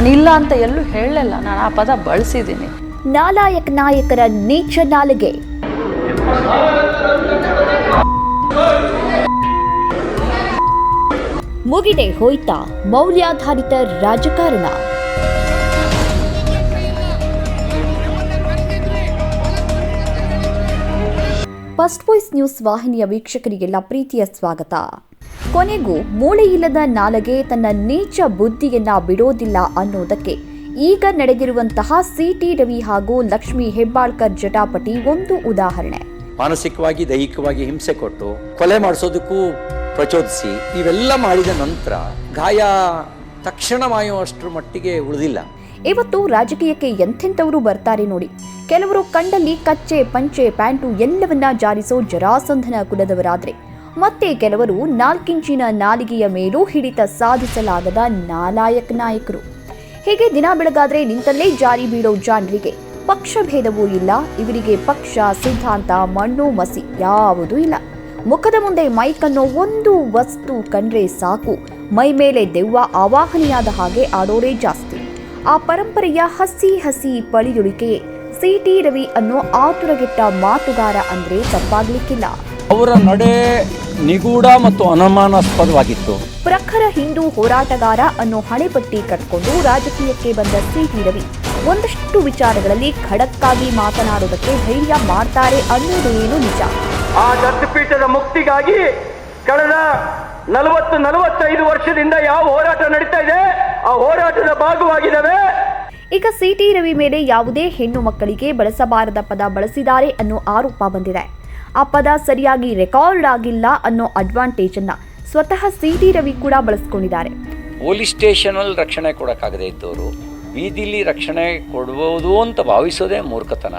ನಾನು ಇಲ್ಲ ಅಂತ ಎಲ್ಲೂ ಹೇಳಲಿಲ್ಲ. ನಾನು ಆ ಪದ ಬಳಸಿದ್ದೀನಿ. ನಾಲಾಯಕ್ ನಾಯಕರ ನೀಚ ನಾಲಿಗೆ. ಮುಗಿದೆ ಹೋಯ್ತಾ ಮೌಲ್ಯಾಧಾರಿತ ರಾಜಕಾರಣ. ಫಸ್ಟ್ ವಾಯ್ಸ್ ನ್ಯೂಸ್ ವಾಹಿನಿಯ ವೀಕ್ಷಕರಿಗೆಲ್ಲ ಪ್ರೀತಿಯ ಸ್ವಾಗತ. ಕೊನೆಗೂ ಮೂಳೆಯಿಲ್ಲದ ನಾಲಗೆ ತನ್ನ ನೀಚ ಬುದ್ಧಿಯನ್ನ ಬಿಡೋದಿಲ್ಲ ಅನ್ನೋದಕ್ಕೆ ಈಗ ನಡೆದಿರುವಂತಹ ಸಿಟಿ ರವಿ ಹಾಗೂ ಲಕ್ಷ್ಮಿ ಹೆಬ್ಬಾಳ್ಕರ್ ಜಟಾಪಟಿ ಒಂದು ಉದಾಹರಣೆ. ಮಾನಸಿಕವಾಗಿ, ದೈಹಿಕವಾಗಿ ಹಿಂಸೆ ಕೊಟ್ಟು ಕೊಲೆ ಮಾಡಿಸೋದಕ್ಕೂ ಪ್ರಚೋದಿಸಿ ಇವೆಲ್ಲ ಮಾಡಿದ ನಂತರ ಗಾಯ ತಕ್ಷಣ ಮಾಯುವಷ್ಟರ ಮಟ್ಟಿಗೆ ಉಳಿದಿಲ್ಲ. ಇವತ್ತು ರಾಜಕೀಯಕ್ಕೆ ಎಂಥೆಂಥವರು ಬರ್ತಾರೆ ನೋಡಿ. ಕೆಲವರು ಕಂಡಲ್ಲಿ ಕಚ್ಚೆ, ಪಂಚೆ, ಪ್ಯಾಂಟು ಎಲ್ಲವನ್ನ ಜಾರಿಸೋ ಜರಾಸಂಧನ ಕುಲದವರಾದ್ರೆ. ಮತ್ತೆ ಕೆಲವರು ನಾಲ್ಕಿಂಚಿನ ನಾಲಿಗೆಯ ಮೇಲೂ ಹಿಡಿತ ಸಾಧಿಸಲಾಗದ ನಾಲಾಯಕ್ ನಾಯಕರು. ಹೀಗೆ ದಿನ ಬೆಳಗಾದ್ರೆ ನಿಂತಲ್ಲೇ ಜಾರಿ ಬೀಳೋ ಜಾನರಿಗೆ ಪಕ್ಷ ಭೇದವೂ ಇಲ್ಲ, ಇವರಿಗೆ ಪಕ್ಷ, ಸಿದ್ಧಾಂತ, ಮಣ್ಣು, ಮಸಿ ಯಾವುದೂ ಇಲ್ಲ. ಮುಖದ ಮುಂದೆ ಮೈಕ್ ಅನ್ನೋ ಒಂದು ವಸ್ತು ಕಂಡ್ರೆ ಸಾಕು. ಮೈ ಮೇಲೆ ದೆವ್ವ ಆವಾಹನೆಯಾದ ಹಾಗೆ ಆಡೋರೇ ಜಾಸ್ತಿ. ಆ ಪರಂಪರೆಯ ಹಸಿ ಹಸಿ ಪಳಿಯುಳಿಕೆ ಸಿ ಟಿ ರವಿ ಅನ್ನೋ ಆತುರಗೆಟ್ಟ ಮಾತುಗಾರ ಅಂದ್ರೆ ತಪ್ಪಾಗ್ಲಿಕ್ಕಿಲ್ಲ. ಅವರ ನಡೆ ನಿಗೂಢ ಮತ್ತು ಅನುಮಾನಾಸ್ಪದವಾಗಿತ್ತು. ಪ್ರಖರ ಹಿಂದೂ ಹೋರಾಟಗಾರ ಅನ್ನೋ ಹಣೆಪಟ್ಟಿ ಕಟ್ಕೊಂಡು ರಾಜಕೀಯಕ್ಕೆ ಬಂದ ಸಿ ಟಿ ರವಿ ಒಂದಷ್ಟು ವಿಚಾರಗಳಲ್ಲಿ ಖಡಕ್ಕಾಗಿ ಮಾತನಾಡೋದಕ್ಕೆ ಧೈರ್ಯ ಮಾಡ್ತಾರೆ ಅನ್ನೋದು ಏನು ನಿಜ. ಆ ದತ್ತಪೀಠದ ಮುಕ್ತಿಗಾಗಿ ಕಳೆದ ನಲವತ್ತು ನಲವತ್ತೈದು ವರ್ಷದಿಂದ ಯಾವ ಹೋರಾಟ ನಡೀತಾ ಇದೆ? ಆ ಹೋರಾಟದ ಭಾಗವಾಗಿದ್ದಾವೆ. ಈಗ ಸಿಟಿ ರವಿ ಮೇಲೆ ಯಾವುದೇ ಹೆಣ್ಣು ಮಕ್ಕಳಿಗೆ ಬಳಸಬಾರದ ಪದ ಬಳಸಿದ್ದಾರೆ ಅನ್ನೋ ಆರೋಪ ಬಂದಿದೆ. ಆ ಪದ ಸರಿಯಾಗಿ ರೆಕಾರ್ಡ್ ಆಗಿಲ್ಲ ಅನ್ನೋ ಅಡ್ವಾಂಟೇಜ್ ಅನ್ನ ಸ್ವತಃ ಸಿಟಿ ರವಿ ಕೂಡ ಬಳಸ್ಕೊಂಡಿದ್ದಾರೆ. ಪೊಲೀಸ್ ಸ್ಟೇಷನಲ್ಲಿ ರಕ್ಷಣೆ ಕೊಡಕ್ಕಾಗದೇ ಇದ್ದವರು ಬೀದಿಲಿ ರಕ್ಷಣೆ ಕೊಡಬಹುದು ಅಂತ ಭಾವಿಸೋದೇ ಮೂರ್ಖತನ.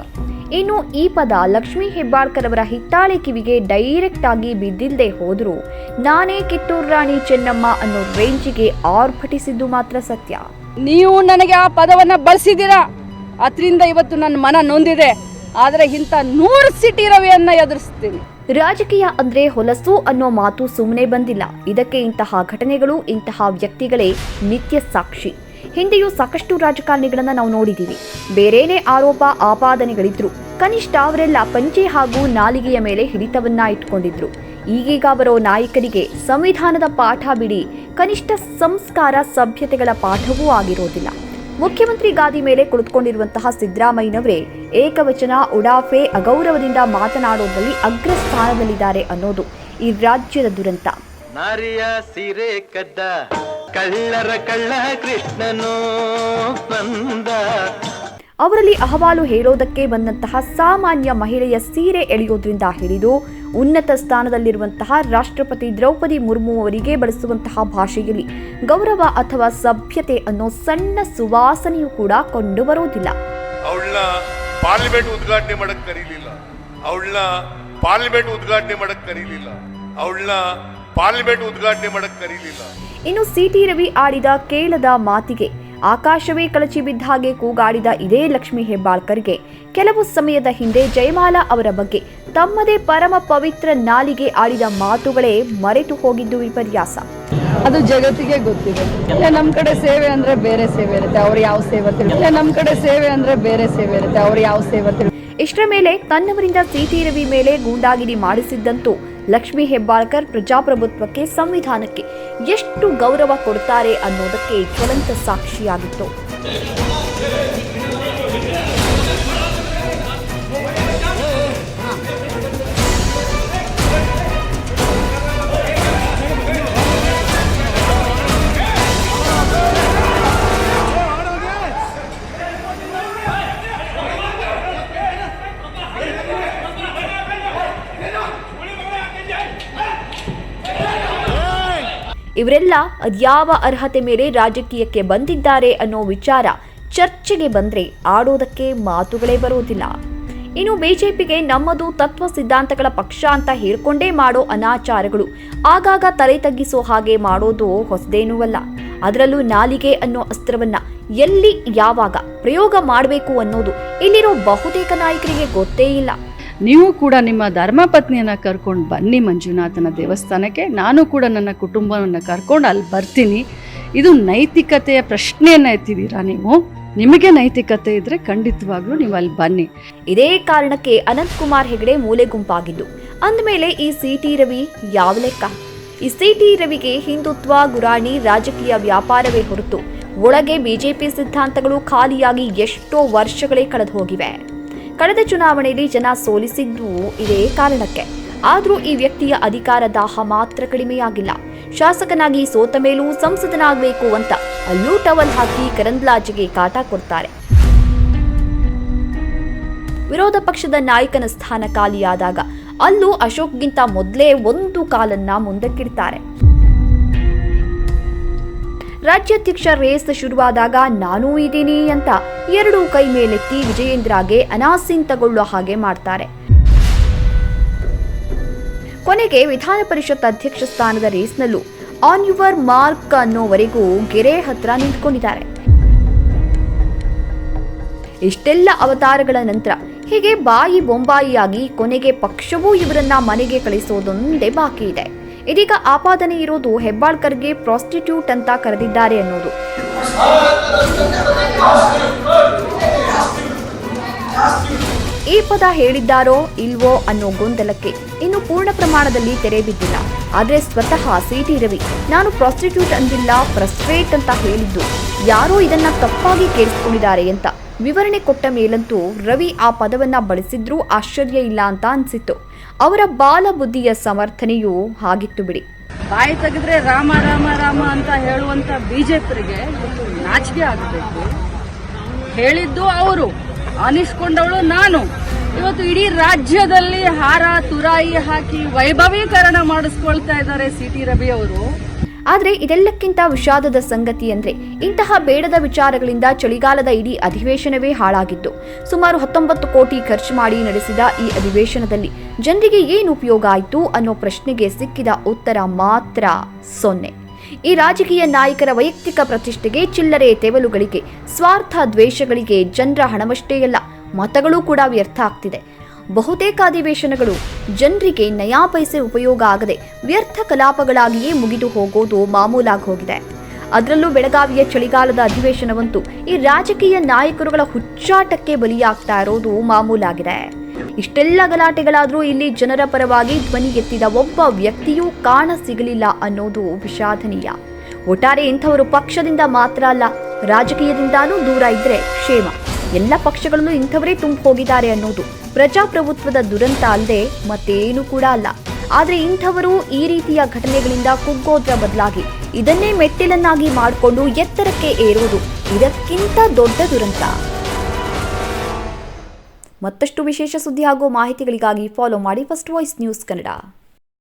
ಇನ್ನು ಈ ಪದ ಲಕ್ಷ್ಮೀ ಹೆಬ್ಬಾಳ್ಕರ್ ಅವರ ಹಿತ್ತಾಳೆ ಕಿವಿಗೆ ಡೈರೆಕ್ಟ್ ಆಗಿ ಬಿದ್ದಿಲ್ಲದೆ ಹೋದರೂ. ನಾನೇ ಕಿತ್ತೂರು ರಾಣಿ ಚೆನ್ನಮ್ಮ ಅನ್ನೋ ರೇಂಜಿಗೆ ಆರ್ಭಟಿಸಿದ್ದು ಮಾತ್ರ ಸತ್ಯ. ನೀವು ನನಗೆ ಆ ಪದವನ್ನು ಬಳಸಿದ್ದೀರಾ? ಅದರಿಂದ ಇವತ್ತು ನನ್ನ ಮನ ನೊಂದಿದೆ. ಆದರೆ ಇಂಥ ನೂರು ಸಿಟಿ ರವಿಯನ್ನ ಎದುರಿಸ್ತೀನಿ. ರಾಜಕೀಯ ಅಂದ್ರೆ ಹೊಲಸು ಅನ್ನೋ ಮಾತು ಸುಮ್ಮನೆ ಬಂದಿಲ್ಲ. ಇದಕ್ಕೆ ಇಂತಹ ಘಟನೆಗಳು ಇಂತಹ ವ್ಯಕ್ತಿಗಳೇ ನಿತ್ಯ ಸಾಕ್ಷಿ. ಹಿಂದೆಯೂ ಸಾಕಷ್ಟು ರಾಜಕಾರಣಿಗಳನ್ನ ನಾವು ನೋಡಿದ್ದೀವಿ ಬೇರೇನೇ ಆರೋಪ ಆಪಾದನೆಗಳಿದ್ರು. ಕನಿಷ್ಠ ಅವರೆಲ್ಲ ಪಂಚೆ ಹಾಗೂ ನಾಲಿಗೆಯ ಮೇಲೆ ಹಿಡಿತವನ್ನ ಇಟ್ಕೊಂಡಿದ್ರು. ಈಗೀಗ ಬರೋ ನಾಯಕರಿಗೆ ಸಂವಿಧಾನದ ಪಾಠ ಬಿಡಿ, ಕನಿಷ್ಠ ಸಂಸ್ಕಾರ ಸಭ್ಯತೆಗಳ ಪಾಠವೂ ಆಗಿರೋದಿಲ್ಲ. ಮುಖ್ಯಮಂತ್ರಿ ಗಾದಿ ಮೇಲೆ ಕುಳಿತುಕೊಂಡಿರುವಂತಹ ಸಿದ್ದರಾಮಯ್ಯನವರೇ, ಏಕವಚನ, ಉಡಾಫೆ, ಅಗೌರವದಿಂದ ಮಾತನಾಡೋದ್ರಲ್ಲಿ ಅಗ್ರಸ್ಥಾನದಲ್ಲಿದ್ದಾರೆ ಅನ್ನೋದು ಈ ರಾಜ್ಯದ ದುರಂತ. ನಾರಿಯ ಕಳ್ಳರ ಕಳ್ಳ ಕೃಷ್ಣನು ಬಂದ. ಅವರಲ್ಲಿ ಅಹವಾಲು ಹೇಳೋದಕ್ಕೆ ಬಂದಂತಹ ಸಾಮಾನ್ಯ ಮಹಿಳೆಯ ಸೀರೆ ಎಳೆಯೋದ್ರಿಂದ ಹಿಡಿದು ಉನ್ನತ ಸ್ಥಾನದಲ್ಲಿರುವಂತಹ ರಾಷ್ಟ್ರಪತಿ ದ್ರೌಪದಿ ಮುರ್ಮು ಅವರಿಗೆ ಬಳಸುವಂತಹ ಭಾಷೆಯಲ್ಲಿ ಗೌರವ ಅಥವಾ ಸಭ್ಯತೆ ಅನ್ನೋ ಸಣ್ಣ ಸುವಾಸನೆಯೂ ಕೂಡ ಕಂಡು ಬರೋದಿಲ್ಲ ಅವಳನ್ನ ಪಾರ್ಲಿಮೆಂಟ್ ಉದ್ಘಾಟನೆ ಮಾಡಕ್ ಕರೀಲಿಲ್ಲ. ಅವಳನ್ನ ಪಾರ್ಲಿಮೆಂಟ್ ಉದ್ಘಾಟನೆ ಮಾಡಕ್ ಕರೀಲಿಲ್ಲ. ಅವಳನ್ನ ಪಾರ್ಲಿಮೆಂಟ್ ಉದ್ಘಾಟನೆ ಮಾಡಕ್ ಕರೀಲಿಲ್ಲ. ಇನ್ನು ಸಿಟಿ ರವಿ ಆಡಿದ ಕೇಳದ ಮಾತಿಗೆ. ಆಕಾಶವೇ ಕಳಚಿ ಬಿದ್ದ ಹಾಗೆ ಕೂಗಾಡಿದ ಇದೇ ಲಕ್ಷ್ಮಿ ಹೆಬ್ಬಾಳ್ಕರ್ಗೆ. ಕೆಲವು ಸಮಯದ ಹಿಂದೆ ಜಯಮಾಲಾ ಅವರ ಬಗ್ಗೆ ತಮ್ಮದೇ ಪರಮ ಪವಿತ್ರ ನಾಲಿಗೆ ಆಡಿದ ಮಾತುಗಳೇ ಮರೆತು ಹೋಗಿದ್ದು ವಿಪರ್ಯಾಸ. ಅದು ಜಗತ್ತಿಗೆ ಗೊತ್ತಿದೆ. ಇಲ್ಲ ನಮ್ಮ ಕಡೆ ಸೇವೆ ಅಂದ್ರೆ ಬೇರೆ ಸೇವೆ ಇರುತ್ತೆ. ಅವ್ರು ಯಾವ ಸೇವೆ ತಿಳಿ ಇಲ್ಲ ನಮ್ಮ ಕಡೆ ಸೇವೆ ಅಂದ್ರೆ ಬೇರೆ ಸೇವೆ ಇರುತ್ತೆ. ಅವ್ರು ಯಾವ ಸೇವೆ ತಿಳಿ ಇಷ್ಟರ ಮೇಲೆ ತನ್ನವರಿಂದ ಸಿಟಿ ರವಿ ಮೇಲೆ ಗೂಂಡಾಗಿರಿ ಮಾಡಿಸಿದ್ದಂತೂ ಲಕ್ಷ್ಮೀ ಹೆಬ್ಬಾಳ್ಕರ್ ಪ್ರಜಾಪ್ರಭುತ್ವಕ್ಕೆ ಸಂವಿಧಾನಕ್ಕೆ ಎಷ್ಟು ಗೌರವ ಕೊಡ್ತಾರೆ ಅನ್ನೋದಕ್ಕೆ ಜ್ವಲಂತ ಸಾಕ್ಷಿಯಾಗಿತ್ತು. ಇವರೆಲ್ಲ ಅದ್ಯಾವ ಅರ್ಹತೆ ಮೇಲೆ ರಾಜಕೀಯಕ್ಕೆ ಬಂದಿದ್ದಾರೆ ಅನ್ನೋ ವಿಚಾರ ಚರ್ಚೆಗೆ ಬಂದ್ರೆ ಆಡೋದಕ್ಕೆ ಮಾತುಗಳೇ ಬರೋದಿಲ್ಲ ಇನ್ನು ಬಿಜೆಪಿಗೆ ನಮ್ಮದು ತತ್ವ ಸಿದ್ಧಾಂತಗಳ ಪಕ್ಷ ಅಂತ ಹೇಳ್ಕೊಂಡೇ ಮಾಡೋ ಅನಾಚಾರಗಳು ಆಗಾಗ ತಲೆ ತಗ್ಗಿಸೋ ಹಾಗೆ ಮಾಡೋದು ಹೊಸದೇನೂ ಅಲ್ಲ. ಅದರಲ್ಲೂ ನಾಲಿಗೆ ಅನ್ನೋ ಅಸ್ತ್ರವನ್ನ ಎಲ್ಲಿ ಯಾವಾಗ ಪ್ರಯೋಗ ಮಾಡಬೇಕು ಅನ್ನೋದು ಇಲ್ಲಿರೋ ಬಹುತೇಕ ನಾಯಕರಿಗೆ ಗೊತ್ತೇ ಇಲ್ಲ. ನೀವು ಕೂಡ ನಿಮ್ಮ ಧರ್ಮಪತ್ನಿಯನ್ನು ಕರ್ಕೊಂಡು ಬನ್ನಿ ಮಂಜುನಾಥನ ದೇವಸ್ಥಾನಕ್ಕೆ. ನಾನು ಕೂಡ ನನ್ನ ಕುಟುಂಬವನ್ನು ಕರ್ಕೊಂಡು ಅಲ್ಲಿ ಬರ್ತೀನಿ. ಇದು ನೈತಿಕತೆಯ ಪ್ರಶ್ನೆಯನ್ನು ಎತ್ತಿದ್ದೀರಾ ನೀವು? ನಿಮಗೆ ನೈತಿಕತೆ ಇದ್ರೆ ಖಂಡಿತವಾಗ್ಲೂ ನೀವು ಅಲ್ಲಿ ಬನ್ನಿ. ಇದೇ ಕಾರಣಕ್ಕೆ ಅನಂತ್ ಕುಮಾರ್ ಹೆಗಡೆ ಮೂಲೆ ಗುಂಪಾಗಿದ್ದು. ಅಂದಮೇಲೆ ಈ ಸಿ ಟಿ ರವಿ ಯಾವ ಲೆಕ್ಕ? ಈ ಸಿಟಿ ರವಿಗೆ ಹಿಂದುತ್ವ, ಗುರಾಣಿ, ರಾಜಕೀಯ ವ್ಯಾಪಾರವೇ ಹೊರತು ಒಳಗೆ ಬಿಜೆಪಿ ಸಿದ್ಧಾಂತಗಳು ಖಾಲಿಯಾಗಿ ಎಷ್ಟೋ ವರ್ಷಗಳೇ ಕಳೆದು ಹೋಗಿವೆ. ಕಳೆದ ಚುನಾವಣೆಯಲ್ಲಿ ಜನ ಸೋಲಿಸಿದ್ದು ಇದೇ ಕಾರಣಕ್ಕೆ. ಆದರೂ ಈ ವ್ಯಕ್ತಿಯ ಅಧಿಕಾರ ದಾಹ ಮಾತ್ರ ಕಡಿಮೆಯಾಗಿಲ್ಲ. ಶಾಸಕನಾಗಿ ಸೋತ ಮೇಲೂ ಸಂಸದನಾಗಬೇಕು ಅಂತ ಅಲ್ಲೂ ಟವಲ್ ಹಾಕಿ ಕರಂದ್ಲಾಜೆಗೆ ಕಾಟ ಕೊಡ್ತಾರೆ. ವಿರೋಧ ಪಕ್ಷದ ನಾಯಕನ ಸ್ಥಾನ ಖಾಲಿಯಾದಾಗ ಅಲ್ಲೂ ಅಶೋಕ್ಗಿಂತ ಮೊದಲೇ ಒಂದು ಕಾಲನ್ನ ಮುಂದಕ್ಕಿಡ್ತಾರೆ. ರಾಜ್ಯಾಧ್ಯಕ್ಷ ರೇಸ್ ಶುರುವಾದಾಗ, ನಾನೂ ಇದ್ದೀನಿ ಅಂತ ಎರಡೂ ಕೈ ಮೇಲೆತ್ತಿ ವಿಜಯೇಂದ್ರಗೆ ಅನಾಸೀನ್ ತಗೊಳ್ಳೋ ಹಾಗೆ ಮಾಡ್ತಾರೆ. ಕೊನೆಗೆ ವಿಧಾನ ಪರಿಷತ್ ಅಧ್ಯಕ್ಷ ಸ್ಥಾನದ ರೇಸ್ನಲ್ಲೂ ಆನ್ ಯುವರ್ ಮಾರ್ಕ್ ಅನ್ನೋವರೆಗೂ ಗೆರೆ ಹತ್ರ ನಿಂತ್ಕೊಂಡಿದ್ದಾರೆ. ಇಷ್ಟೆಲ್ಲ ಅವತಾರಗಳ ನಂತರ ಹೀಗೆ ಬಾಯಿ ಬೊಂಬಾಯಿಯಾಗಿ ಕೊನೆಗೆ ಪಕ್ಷವೂ ಇವರನ್ನ ಮನೆಗೆ ಕಳಿಸೋದೊಂದೇ ಬಾಕಿ ಇದೆ ಇದೀಗ ಆಪಾದನೆ ಇರೋದು ಹೆಬ್ಬಾಳ್ಕರ್ಗೆ ಪ್ರಾಸ್ಟಿಟ್ಯೂಟ್ ಅಂತ ಕರೆದಿದ್ದಾರೆ ಅನ್ನೋದು. ಈ ಪದ ಹೇಳಿದ್ದಾರೋ ಇಲ್ವೋ ಅನ್ನೋ ಗೊಂದಲಕ್ಕೆ ಇನ್ನು ಪೂರ್ಣ ಪ್ರಮಾಣದಲ್ಲಿ ತೆರೆ ಬಿದ್ದಿಲ್ಲ. ಆದ್ರೆ ಸ್ವತಃ ಸಿಟಿ ರವಿ, ನಾನು ಪ್ರಾಸ್ಟಿಟ್ಯೂಟ್ ಅಂದಿಲ್ಲ, ಫ್ರಸ್ಟ್ರೇಟ್ ಅಂತ ಹೇಳಿದ್ದು, ಯಾರೋ ಇದನ್ನ ತಪ್ಪಾಗಿ ಕೇಳಿಸ್ಕೊಂಡಿದ್ದಾರೆ ಅಂತ. ವಿವರಣೆ ಕೊಟ್ಟ ಮೇಲಂತೂ ರವಿ ಆ ಪದವನ್ನ ಬಳಸಿದ್ರೂ ಆಶ್ಚರ್ಯ ಇಲ್ಲ ಅಂತ ಅನ್ಸಿತ್ತು. ಅವರ ಬಾಲ ಬುದ್ಧಿಯ ಸಮರ್ಥನೆಯೂ ಹಾಗಿತ್ತು ಬಿಡಿ. ಬಾಯಿ ತೆಗೆದ್ರೆ ರಾಮ ರಾಮ ರಾಮ ಅಂತ ಹೇಳುವಂತ ಇವತ್ತು ನಾಚಿಕೆ ಆಗಬೇಕು. ಹೇಳಿದ್ದು ಅವರು, ಅನಿಸ್ಕೊಂಡವಳು ನಾನು. ಇವತ್ತು ಇಡೀ ರಾಜ್ಯದಲ್ಲಿ ಹಾರ, ತುರಾಯಿ ಹಾಕಿ ವೈಭವೀಕರಣ ಮಾಡಿಸ್ಕೊಳ್ತಾ ಇದ್ದಾರೆ ಸಿ ಟಿ ರವಿ ಅವರು. ಆದ್ರೆ ಇದೆಲ್ಲಕ್ಕಿಂತ ವಿಷಾದದ ಸಂಗತಿ ಅಂದ್ರೆ ಇಂತಹ ಬೇಡದ ವಿಚಾರಗಳಿಂದ ಚಳಿಗಾಲದ ಇಡೀ ಅಧಿವೇಶನವೇ ಹಾಳಾಗಿತ್ತು. ಸುಮಾರು ಹತ್ತೊಂಬತ್ತು ಕೋಟಿ ಖರ್ಚು ಮಾಡಿ ನಡೆಸಿದ ಈ ಅಧಿವೇಶನದಲ್ಲಿ ಜನರಿಗೆ ಏನು ಉಪಯೋಗ ಆಯಿತು ಅನ್ನೋ ಪ್ರಶ್ನೆಗೆ ಸಿಕ್ಕಿದ ಉತ್ತರ ಮಾತ್ರ ಸೊನ್ನೆ. ಈ ರಾಜಕೀಯ ನಾಯಕರ ವೈಯಕ್ತಿಕ ಪ್ರತಿಷ್ಠೆಗೆ ಚಿಲ್ಲರೆ ತೆವಲುಗಳಿಗೆ, ಸ್ವಾರ್ಥ ದ್ವೇಷಗಳಿಗೆ ಜನರ ಹಣವಷ್ಟೇ ಅಲ್ಲ, ಮತಗಳು ಕೂಡ ವ್ಯರ್ಥ ಆಗ್ತಿದೆ. ಬಹುತೇಕ ಅಧಿವೇಶನಗಳು ಜನರಿಗೆ ನಯಾ ಪೈಸೆ ಉಪಯೋಗ ಆಗದೆ ವ್ಯರ್ಥ ಕಲಾಪಗಳಾಗಿಯೇ ಮುಗಿದು ಹೋಗೋದು ಮಾಮೂಲಾಗಿ ಹೋಗಿದೆ. ಅದರಲ್ಲೂ ಬೆಳಗಾವಿಯ ಚಳಿಗಾಲದ ಅಧಿವೇಶನವಂತೂ ಈ ರಾಜಕೀಯ ನಾಯಕರುಗಳ ಹುಚ್ಚಾಟಕ್ಕೆ ಬಲಿಯಾಗ್ತಾ ಇರೋದು ಮಾಮೂಲಾಗಿದೆ. ಇಷ್ಟೆಲ್ಲ ಗಲಾಟೆಗಳಾದರೂ ಇಲ್ಲಿ ಜನರ ಪರವಾಗಿ ಧ್ವನಿ ಎತ್ತಿದ ಒಬ್ಬ ವ್ಯಕ್ತಿಯೂ ಕಾಣ ಸಿಗಲಿಲ್ಲ ಅನ್ನೋದು ವಿಷಾದನೀಯ. ಒಟ್ಟಾರೆ ಇಂಥವರು ಪಕ್ಷದಿಂದ ಮಾತ್ರ ಅಲ್ಲ, ರಾಜಕೀಯದಿಂದಾನೂ ದೂರ ಇದ್ರೆ ಕ್ಷೇಮ. ಎಲ್ಲ ಪಕ್ಷಗಳನ್ನು ಇಂಥವರೇ ತುಂಬ ಹೋಗಿದ್ದಾರೆ ಅನ್ನೋದು ಪ್ರಜಾಪ್ರಭುತ್ವದ ದುರಂತ ಅಲ್ಲದೆ ಮತ್ತೇನು ಕೂಡ ಅಲ್ಲ. ಆದರೆ ಇಂಥವರು ಈ ರೀತಿಯ ಘಟನೆಗಳಿಂದ ಕುಗ್ಗೋದ್ರ ಬದಲಾಗಿ ಇದನ್ನೇ ಮೆಟ್ಟಿಲನ್ನಾಗಿ ಮಾಡಿಕೊಂಡು ಎತ್ತರಕ್ಕೆ ಏರುವುದು ಇದಕ್ಕಿಂತ ದೊಡ್ಡ ದುರಂತ. ಮತ್ತಷ್ಟು ವಿಶೇಷ ಸುದ್ದಿ ಹಾಗೂ ಮಾಹಿತಿಗಳಿಗಾಗಿ ಫಾಲೋ ಮಾಡಿ ಫಸ್ಟ್ ವಾಯ್ಸ್ ನ್ಯೂಸ್ ಕನ್ನಡ